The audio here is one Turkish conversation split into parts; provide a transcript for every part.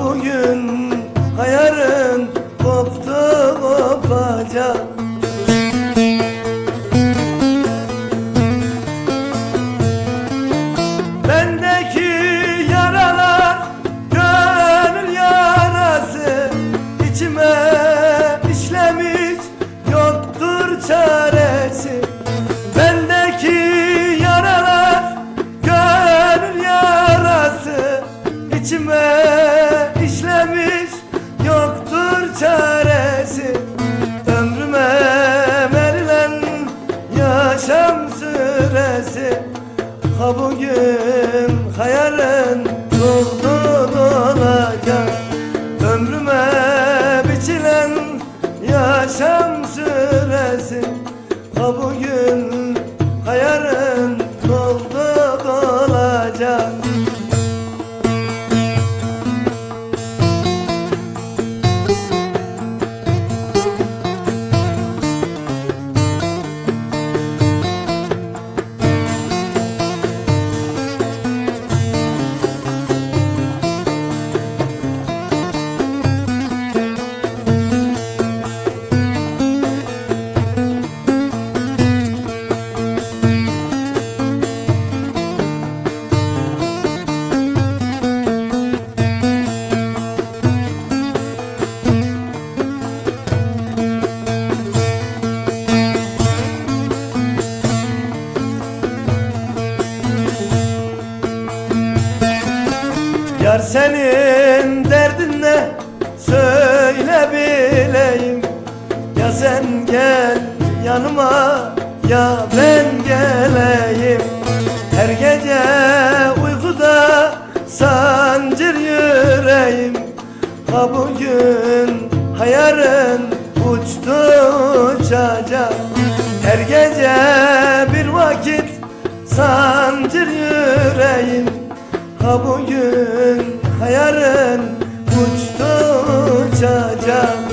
bugün Bugün hayalin doldu senin derdin ne? Söyle bileyim. Ya sen gel yanıma ya ben geleyim. Her gece uykuda sancır yüreğim. Ha bugün hayarın uçtu uçacak. Her gece bir vakit sancır yüreğim Ha bugün hayarın uçtu uçacak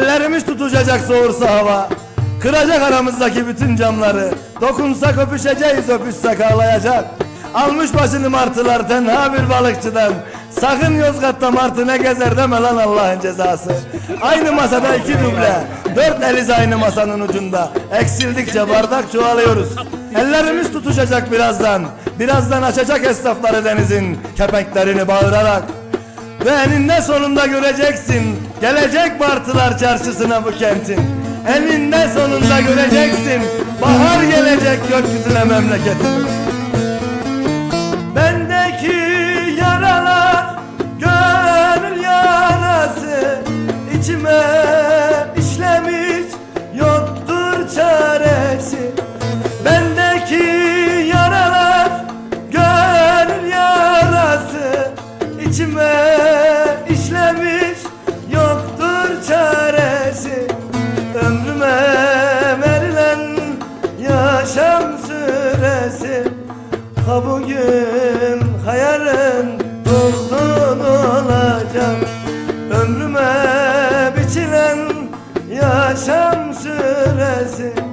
Ellerimiz tutacak soğursa hava. Kıracak aramızdaki bütün camları. Dokunsak öpüşeceğiz öpüşsek ağlayacak. Almış başını martılar tenha bir balıkçıdan. Sakın Yozgat'ta martı ne gezer deme lan Allah'ın cezası. Aynı masada iki duble Dört eliz aynı masanın ucunda. Eksildikçe bardak çoğalıyoruz. Ellerimiz tutuşacak birazdan. Birazdan açacak esnafları denizin Kepenklerini bağırarak ve eninde sonunda göreceksin. Gelecek Bartılar çarşısına bu kentin. Eninde sonunda göreceksin. Bahar gelecek gökyüzüne memleketin Yaşam süresi Ha bugün ha yarın Doldun olacak. Ömrüme biçilen Yaşam süresi.